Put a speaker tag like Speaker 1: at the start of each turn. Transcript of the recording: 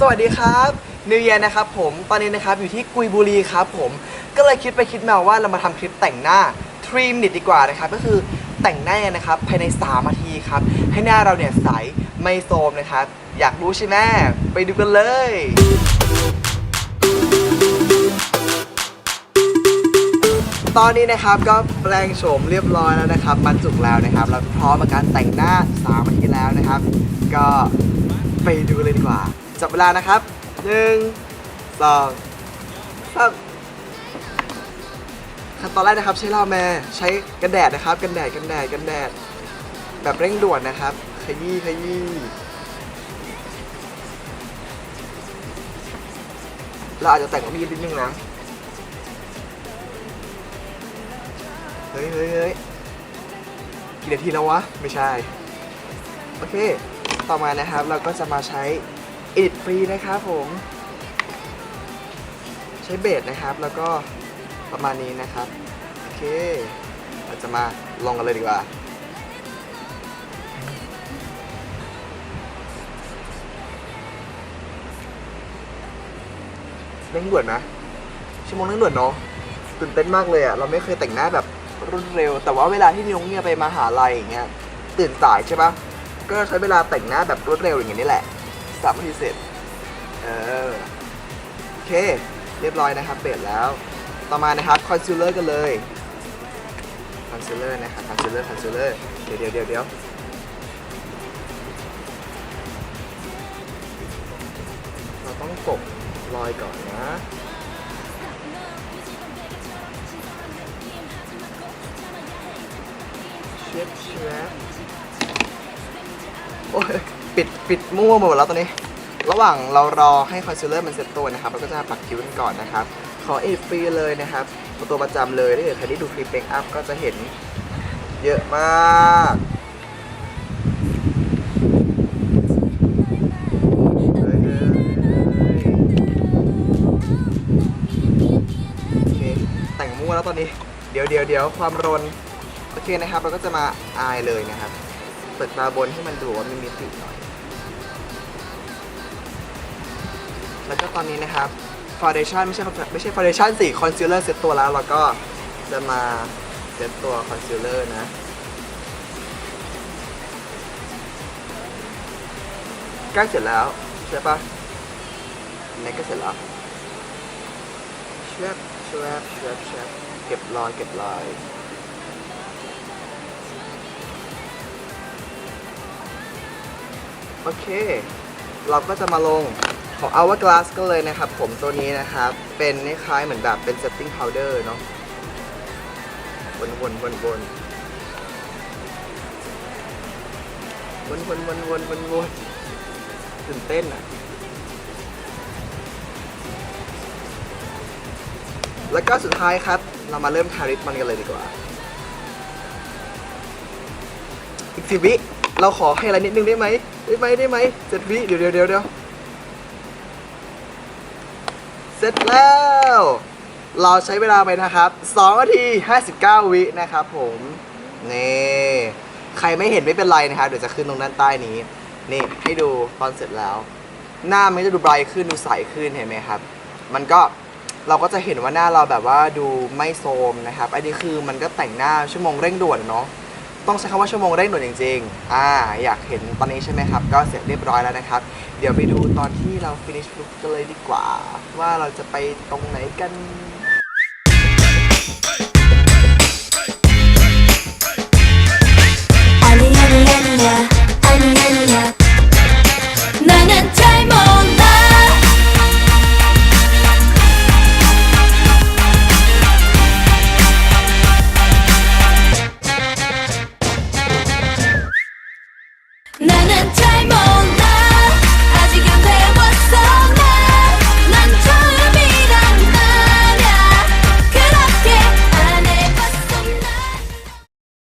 Speaker 1: สวัสดีครับนิวเยียนะครับผมตอนนี้นะครับอยู่ที่กุยบุรีครับผมก็เลยคิดไปคิดมาว่าเรามาทำคลิปแต่งหน้า3 minute ดีกว่านะครับก็คือแต่งหน้านะครับภายใน3นาทีครับให้หน้าเราเนี่ยใสไม่โทรมนะครับ อยากรู้ใช่ไหมไปดูกันเลยตอนนี้นะครับก็แปลงโฉมเรียบร้อยแล้วนะครับบรรจุแล้วนะครับ เราพร้อมกับการแต่งหน้า3นาทีแล้วนะครับ ก็ไปดูเลยดีกว่า จับเวลานะครับหนึ่งสองสามขั้นตอนแรกนะครับใช้ลาแมใช้กันแดดนะครับ กันแดดกันแดดกันแดด แบบเร่งด่วนนะครับ ขยี้ขยี้เราอาจจะแต่งมีดนิดนึงนะเฮ้ยเฮ้ยเฮ้ยกี่นาทีแล้ววะ ไม่ใช่ โอเค ต่อมานะครับเราก็จะมาใช้ Edit Free นะครับผม ใช้เบสนะครับแล้วก็ประมาณนี้นะครับ โอเค เราจะมาลองกันเลยดีกว่าเร่งด่วนนะชั่วโมงเร่งด่วนเนาะตื่นเต้นมากเลยอะเราไม่เคยแต่งหน้าแบบรวดเร็ว แต่ว่าเวลาที่น้องเนี่ยไปมหาลัยอย่างเงี้ยตื่นสายใช่ปะก็ใช้เวลาแต่งหน้าแบบรวดเร็วอย่างเงี้ยนี่แหละ สามนาทีเสร็จ เออ โอเค เรียบร้อยนะครับ เปลี่ยนแล้ว ต่อมานะครับคอนซีลเลอร์กันเลย คอนซีลเลอร์นะครับ คอนซีลเลอร์ คอนซีลเลอร์ เดี๋ยวเดี๋ยวเดี๋ยวเดี๋ยวเราต้องกบรอยก่อนนะ เชฟเชฟโอ้ย ปิดปิดมั่วหมดแล้วตอนนี้ ระหว่างเรารอให้คอนซีลเลอร์มันเซ็ตตัวนะครับเราก็จะปักคิ้วกันก่อนนะครับ ขอเอฟรีเลยนะครับตัวประจำเลยถ้าเกิดใครที่ดูคลิปเบรกอัพก็จะเห็นเยอะมากโอเคแต่งมั่วแล้วตอนนี้ เดี๋ยวเดี๋ยวเดี๋ยวความรน โอเคนะครับ เราก็จะมาอายเลยนะครับ เปิดตาบนให้มันดูว่ามีมิติหน่อย แล้วก็ตอนนี้นะครับฟ u n เดชั่นไม่ใช่ไม่ใช่ฟ u n เดชั่นสิคอนซีลเลอร์เซ็ตตัวแล้วเราก็จะมาเซ็ตตัวคอนซีลเลอร์นะใกล้เสร็จแล้วใช่ปะไหนก็เสร็จแล้วเชฟเชฟเชฟเชฟเก็บรอยเก็บรอยโอเค เราก็จะมาลง ของ Hourglass ก็เลยนะครับ ผมตัวนี้นะครับ เป็นคล้ายเหมือนแบบเป็น setting powder เนาะวนวนวนวนวนวนวนวนวนวนตื่นเต้นอะ แล้วก็สุดท้ายครับ เรามาเริ่มทาริปมันกันเลยดีกว่า อีกสิบวิ เราขอให้อะไรนิดนึงได้ไหม ได้ไหมได้ไหมเจ็ดวิ เดี๋ยวเดี๋ยวเดี๋ยว เสร็จแล้ว เราใช้เวลาไปนะครับ2นาที 59 วินะครับผมนี่ใครไม่เห็นไม่เป็นไรนะครับเดี๋ยวจะขึ้นตรงด้านใต้นี้ นี่ให้ดูตอนเสร็จแล้ว หน้ามันจะดูไบรท์ขึ้นดูใสขึ้นเห็นไหมครับ มันก็เราก็จะเห็นว่าหน้าเราแบบว่าดูไม่โทรมนะครับ อันนี้คือมันก็แต่งหน้าชั่วโมงเร่งด่วนเนาะ ต้องใช้คำว่าชั่วโมงเร่งด่วนจริงๆอ่าอยากเห็นตอนนี้ใช่ไหมครับ ก็เสร็จเรียบร้อยแล้วนะครับ เดี๋ยวไปดูตอนที่เรา finish look กันเลยดีกว่า ว่าเราจะไปตรงไหนกัน